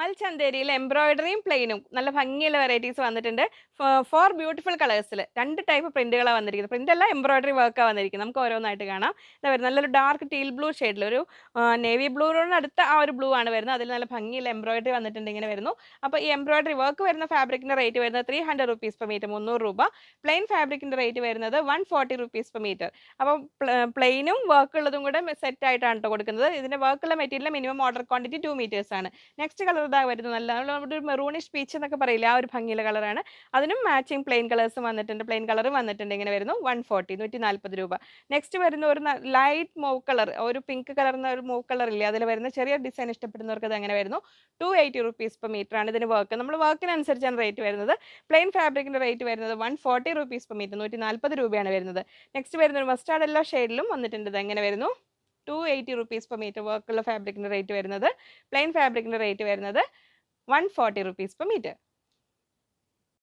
മൽചന്തേരിയിൽ എംബ്രോയിഡറിയും പ്ലെയിനും നല്ല ഭംഗിയുള്ള വെറൈറ്റീസ് വന്നിട്ടുണ്ട്. ഫോർ ബ്യൂട്ടിഫുൾ കളേഴ്സിൽ രണ്ട് ടൈപ്പ് പ്രിന്റുകളാണ് വന്നിരിക്കുന്നത്. പ്രിന്റ് അല്ല എംബ്രോയിഡറി വർക്കാണ് വന്നിരിക്കുന്നത്. നമുക്ക് ഓരോന്നായിട്ട് കാണാം. ഇതാ വരുന്നത്. നല്ലൊരു ഡാർക്ക് ടീൽ ബ്ലൂ ഷെയ്ഡിൽ ഒരു നേവി ബ്ലൂനോട് അടുത്ത ആ ഒരു ബ്ലൂ ആണ് വരുന്നത്. അതിൽ നല്ല ഭംഗിയുള്ള എംബ്രോയിഡറി വന്നിട്ടുണ്ട് ഇങ്ങനെ വരുന്നു. അപ്പോൾ ഈ എംബ്രോയിഡറി വർക്ക് വരുന്ന ഫാബ്രിക്കിന്റെ റേറ്റ് വരുന്നത് three hundred rupees per metre മുന്നൂറ് രൂപ. പ്ലെയിൻ ഫാബ്രിക്കിന്റെ റേറ്റ് വരുന്നത് one forty rupees per metre അപ്പോൾ പ്ലെയിനും വർക്ക് ഉള്ളതും കൂടെ സെറ്റ് ആയിട്ടാണ് കേട്ടോ കൊടുക്കുന്നത്. ഇതിന്റെ വർക്കുള്ള material minimum order quantity two metres ആണ്. നെക്സ്റ്റ് കളർ ഇതാ വരുന്നത്. നല്ല നമ്മുടെ മെറൂണിഷ് പീച്ച് എന്നൊക്കെ പറയില്ല ആ ഒരു ഭംഗിയുള്ള കളറാണ്. അതിനും മാച്ചിങ് പ്ലെയിൻ കളേഴ്സും വന്നിട്ടുണ്ട്. പ്ലെയിൻ കളറും വന്നിട്ടുണ്ട്. ഇങ്ങനെ വരുന്നു. വൺ ഫോർട്ടി നൂറ്റി നാൽപ്പത് രൂപ. നെക്സ്റ്റ് വരുന്ന ഒരു ലൈറ്റ് മൂവ് കളർ ഒരു പിങ്ക് കളർന്ന ഒരു മൂവ് കളർ ഇല്ലേ അതിൽ വരുന്ന ചെറിയ ഡിസൈൻ ഇഷ്ടപ്പെടുന്നവർക്ക് അത് അങ്ങനെ വരുന്നു? Two eighty rupees per metre ആണ് ഇതിന് വർക്ക് നമ്മൾ വർക്കിനനുസരിച്ചാണ് റേറ്റ് വരുന്നത്. പ്ലെയിൻ ഫാബ്രിക്കിന്റെ റേറ്റ് വരുന്നത് one forty rupees per metre നൂറ്റി നാൽപ്പത് രൂപയാണ് വരുന്നത്. നെക്സ്റ്റ് വരുന്ന ഒരു മസ്റ്റാർഡ് എല്ലാ ഷെയ്ഡിലും വന്നിട്ടുണ്ട്. ഇത് എങ്ങനെ വരുന്നു? Two eighty rupees per metre വർക്കുള്ള ഫാബ്രിക്കിന്റെ റേറ്റ് വരുന്നത്. പ്ലെയിൻ ഫാബ്രിക്കിന്റെ റേറ്റ് വരുന്നത് one forty rupees per metre